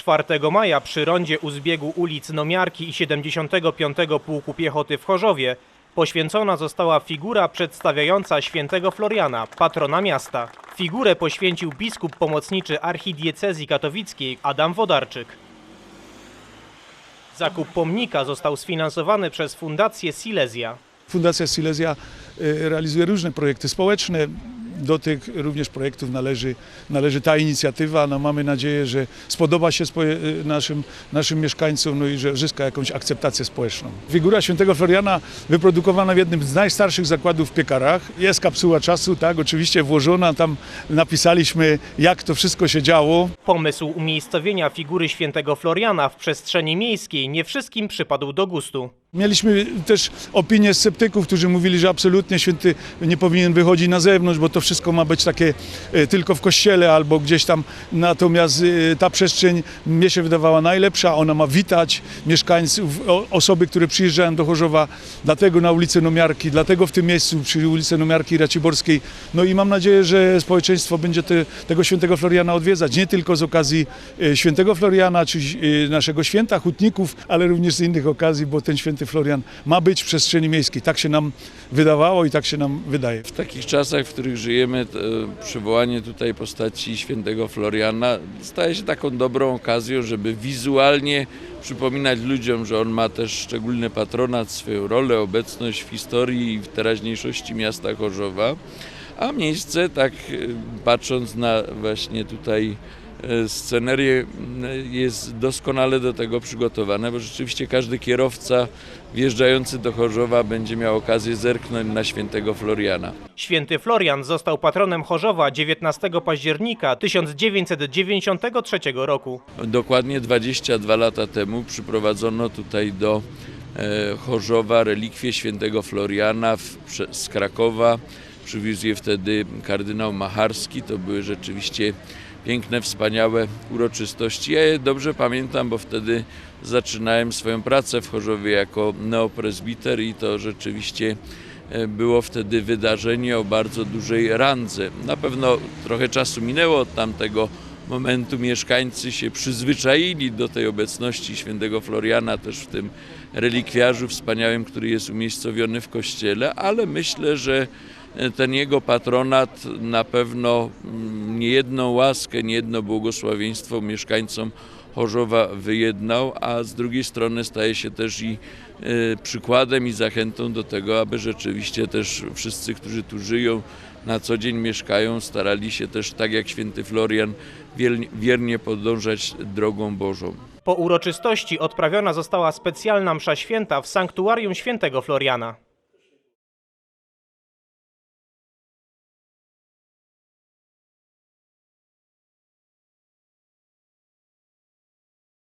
4 maja przy rondzie u zbiegu ulic Nomiarki i 75 Pułku Piechoty w Chorzowie poświęcona została figura przedstawiająca świętego Floriana, patrona miasta. Figurę poświęcił biskup pomocniczy archidiecezji katowickiej Adam Wodarczyk. Zakup pomnika został sfinansowany przez Fundację Silesia. Fundacja Silesia y, realizuje różne projekty społeczne. Do tych również projektów należy, należy ta inicjatywa. No, mamy nadzieję, że spodoba się y, naszym, naszym mieszkańcom no i że zyska jakąś akceptację społeczną. Figura świętego Floriana wyprodukowana w jednym z najstarszych zakładów w piekarach. Jest kapsuła czasu, tak, oczywiście włożona. Tam napisaliśmy, jak to wszystko się działo. Pomysł umiejscowienia figury świętego Floriana w przestrzeni miejskiej nie wszystkim przypadł do gustu. Mieliśmy też opinie sceptyków, którzy mówili, że absolutnie święty nie powinien wychodzić na zewnątrz, bo to wszystko ma być takie e, tylko w kościele albo gdzieś tam. Natomiast e, ta przestrzeń mnie się wydawała najlepsza. Ona ma witać mieszkańców, osoby, które przyjeżdżają do Chorzowa. Dlatego na ulicę Nomiarki, dlatego w tym miejscu przy ulicy Nomiarki Raciborskiej. No i mam nadzieję, że społeczeństwo będzie te, tego świętego Floriana odwiedzać. Nie tylko z okazji e, świętego Floriana, czy naszego święta hutników, ale również z innych okazji, bo ten święty Florian ma być w przestrzeni miejskiej. Tak się nam wydawało i tak się nam wydaje. W takich czasach, w których żyjemy, to przywołanie tutaj postaci świętego Floriana staje się taką dobrą okazją, żeby wizualnie przypominać ludziom, że on ma też szczególny patronat, swoją rolę, obecność w historii i w teraźniejszości miasta Chorzowa. A miejsce, tak e, patrząc na właśnie tutaj e, scenerię, m, jest doskonale do tego przygotowane, bo rzeczywiście każdy kierowca wjeżdżający do Chorzowa będzie miał okazję zerknąć na świętego Floriana. Święty Florian został patronem Chorzowa 19 października 1993 roku. Dokładnie 22 lata temu przyprowadzono tutaj do e, Chorzowa relikwie świętego Floriana z Krakowa. Przywiózł je wtedy kardynał Macharski. To były rzeczywiście piękne, wspaniałe uroczystości. Ja je dobrze pamiętam, bo wtedy zaczynałem swoją pracę w Chorzowie jako neopresbiter i to rzeczywiście e, było wtedy wydarzenie o bardzo dużej randze. Na pewno trochę czasu minęło od tamtego momentu mieszkańcy się przyzwyczaili do tej obecności świętego Floriana też w tym relikwiarzu wspaniałym, który jest umiejscowiony w kościele, ale myślę, że ten jego patronat na pewno mm, niejedną łaskę, niejedno błogosławieństwo mieszkańcom Chorzowa wyjednał, a z drugiej strony staje się też i e, przykładem i zachętą do tego, aby rzeczywiście też wszyscy, którzy tu żyją, na co dzień mieszkają, starali się też tak jak święty Florian wiernie podążać drogą Bożą. Po uroczystości odprawiona została specjalna msza święta w sanktuarium świętego Floriana.